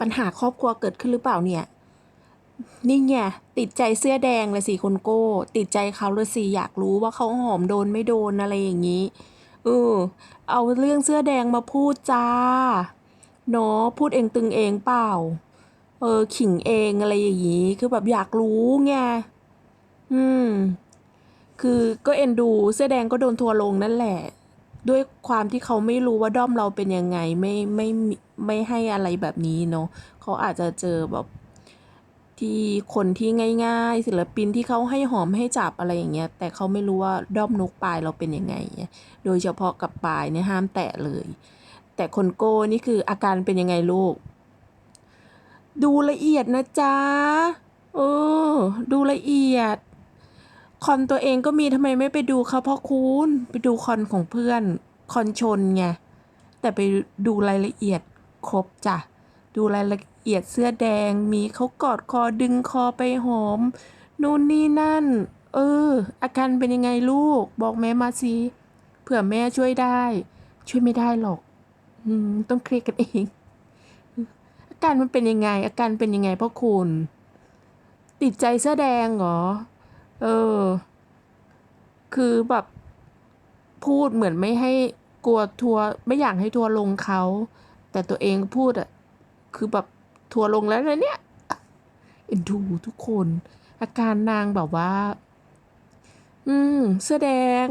ปัญหาครอบครัวเกิดขึ้นหรือเปล่าเนี่ย นี่ไงติดใจเสื้อแดงเลยสิคนโก้ ติดใจเขาเลยสิอยากรู้ว่าเขาหอมโดนไม่โดนอะไรอย่างนี้เออเอาเรื่องเสื้อแดงมาพูดจ้าเนาะพูดเองตึงเองเปล่า เออขิงเองอะไรอย่างนี้คือแบบอยากรู้ไงอืม คือก็เอ็นดูเสื้อแดงก็โดนทัวร์ลงนั่นแหละ ด้วยความที่เขาไม่รู้ว่าด้อมเราเป็นยังไงไม่ไม่ไม่ให้อะไรแบบนี้เนาะเขาอาจจะเจอแบบที่คนที่ง่าย ๆ ศิลปินที่เขาให้หอมให้จับอะไรอย่างเงี้ย แต่เขาไม่รู้ว่าด้อมนกปลายเราเป็นยังไง โดยเฉพาะกับปลายเนี่ยห้ามแตะเลย แต่คนโก้นี่คืออาการเป็นยังไงลูก ดูละเอียดนะจ๊ะเออดูละเอียด คอนตัวเองก็มีทำไมไม่ไปดูเขาพราะคุณไปดูคอนของเพื่อนคอนชนไงแต่ไปดูรายละเอียดครบจ้ะดูรายละเอียดเสื้อแดงมีเขากอดคอดึงคอไปหอมนู่นนี่นั่น เออ อาการเป็นยังไงลูก บอกแม่มาสิเผื่อแม่ช่วยได้ ช่วยไม่ได้หรอก อืม ต้องเคลียร์กันเอง อาการมันเป็นยังไง อาการเป็นยังไงพ่อคุณ ติดใจเสื้อแดงเหรอ เออ คือแบบพูดเหมือนไม่ให้กลัวทัวไม่อยากให้ทัวลงเขา แต่ตัวเองพูดอะคือแบบทัวลงแล้วนะเนี่ยเอ็นดูทุกคน อาการนางแบบว่า อืม เสื้อแดง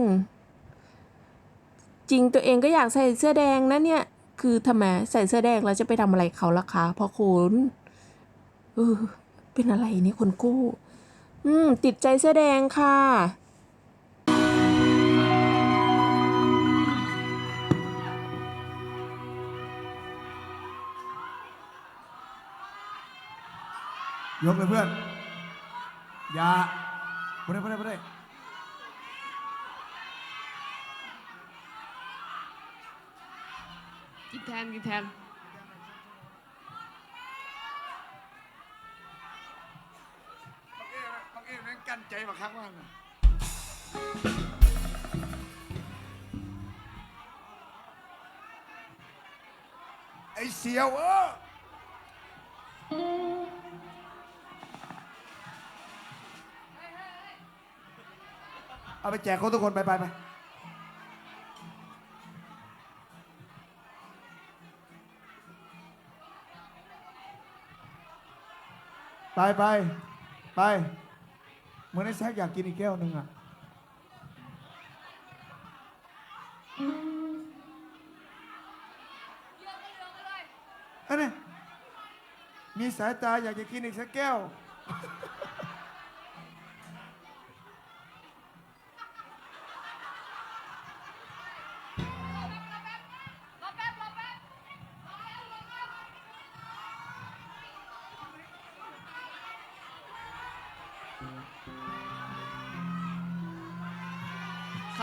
จริงตัวเองก็อยากใส่เสื้อแดงนะเนี่ย คือทำไมใส่เสื้อแดงแล้วจะไปทำอะไรเขาล่ะคะพ่อคุณเออเป็นอะไรเนี่ยคนกู้ อืม ติดใจเสื้อแดงค่ะ ยกเลยเพื่อน อย่าไม่ได้ไม่ได้ไม่ได้กินแทนกินแทน บางเอ็แม่งกั้นใจ มาครั้งว่างนะไอ้เสียวเออเอาไปแจกคนทุกคนไปไปไปไปไปไป เหมือนไอ้แซกอยากกินอีกแก้วหนึ่งอะ อันนี้มีสายตาอยากจะกินอีกสักแก้ว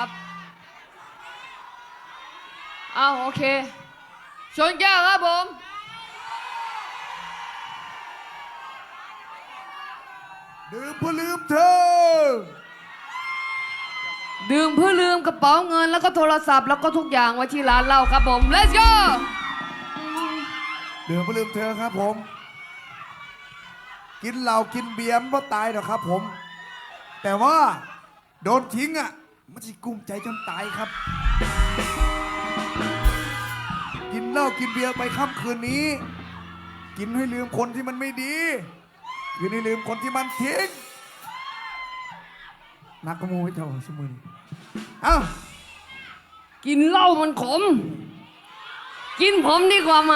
ครับอ้าวโอเค ชนแก้วครับผม ดื่มเพื่อลืมเธอ ดื่มเพื่อลืมกระเป๋าเงินแล้วก็โทรศัพท์แล้วก็ทุกอย่างไว้ที่ร้านเราครับผม let's go ดื่มเพื่อลืมเธอครับผม กินเหล้ากินเบียร์ไม่ตายหรอกครับผม แต่ว่าโดนทิ้งอะ มันจะกุ้มใจจนตายครับ กินเหล้ากินเบียร์ไปค่ำคืนนี้ กินให้ลืมคนที่มันไม่ดีกินให้ลืมคนที่มันทิ้งนักขโมยเท่าสมุนเอ้ากินเหล้ามันขม กินผมดีกว่าไหม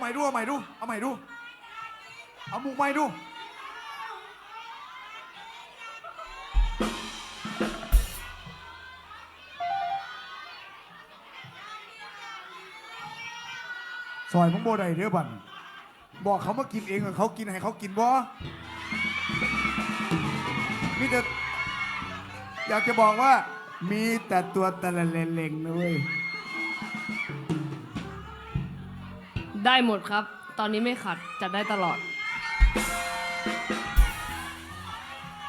ใหม่ดู เอาใหม่ดู เอาใหม่ดู เอาหมุกใหม่ดู ซอยมึงโบได้เด้อบันบอกเขามากินเองเขากินให้เขากินบ่มีแต่อยากจะบอกว่า มีแต่ตัวตะละเลงๆนะเว้ย ได้หมดครับ ตอนนี้ไม่ขัดจัดได้ตลอด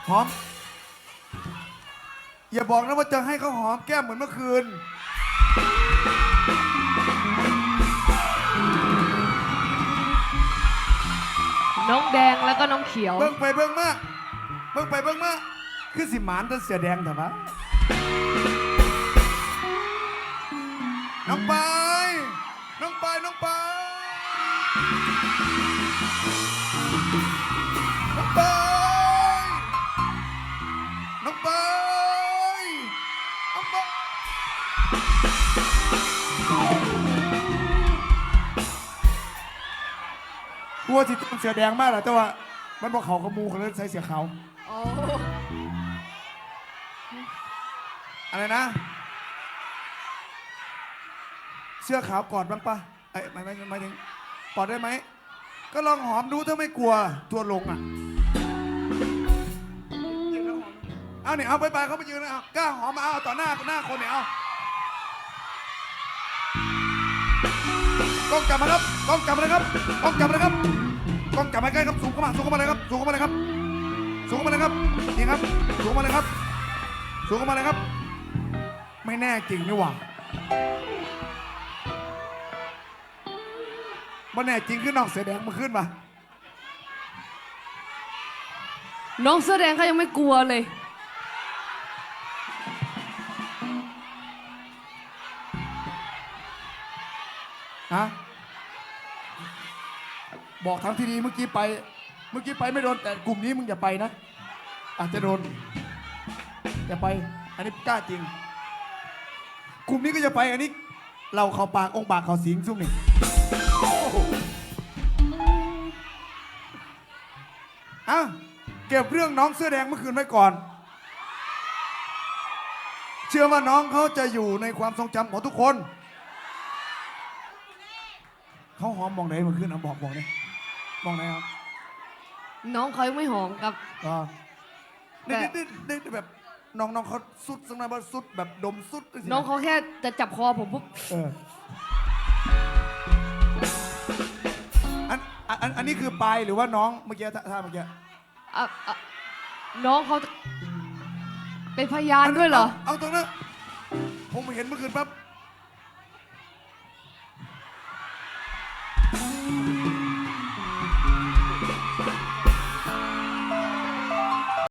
พร้อม อย่าบอกนะว่าจะให้เขาหอมแก้มเหมือนเมื่อคืน น้องแดงแล้วก็น้องเขียว เบิ่งไปเบิ่งมาเบิ่งไปเบิ่งมาคือสิหมานแต่เสือแดงแต่ว่าน้องปา น้องปายน้องปายน้องปายกลัวที่ต้องเสือแดงมากแหละแต่ว่า มันบอกเขากระมูเขาเลยใส่เสือขาวโอ้อะไรนะ เสื้อขาวกอดบ้างปะไอ้ยไม่ไม่ไม่ถึงกอดได้ไหม ก็ลองหอมดูถ้าไม่กลัวตัวลงอะเอาเนี่ยเอาไปไปเขาไปยืนนะเอากล้าหอมมาเอาต่อหน้าหน้าคนเนี่ยเอากล้องจับมาครับกล้องจับมาเลยครับกล้องจับมาเลยครับกล้องจับมาใกล้ครับสูงเข้ามาสูงเข้ามาเลยครับสูงเข้ามาเลยครับสูงเข้ามาเลยครับนี่ครับสูงเข้ามาเลยครับสูงเข้ามาเลยครับ ไม่แน่จริงนี่หว่า บ่แน่จริงขึ้นนอกเสือแดงมาขึ้นมาน้องเสื้อแดงเขายังไม่กลัวเลย ฮะบอกทางที่ดีเมื่อกี้ไป เมื่อกี้ไปไม่โดนแต่กลุ่มนี้มึงอย่าไปนะ อาจจะโดนอย่าไป อันนี้กล้าจริง กลุ่มนี้ก็จะไป อันนี้ เราเขาปากองค์ปากเขาสิงซุ่มนี่ เก็บเรื่องน้องเสื้อแดงเมื่อคืนไว้ก่อน เชื่อว่าน้องเขาจะอยู่ในความทรงจำของทุกคน เขาหอมมองไหนเมื่อคืนเอาบอกบอกเลยมองไหนครับน้องเขายังไม่หอมครับก็ได้แต่ได้ได้ได้แบบน้องน้องเขาสุดสักหน่อยว่าสุดแบบดมสุดสิน้องเขาแค่จะจับคอผมปุ๊บเอออันอันอันอันนี้คือปลายหรือว่าน้องเมื่อกี้ท่าท่าเมื่อกี้ อะอะน้องเขาเป็นพยานด้วยเหรอ เอาตรงนั้นผมเห็นเมื่อคืนปั๊บ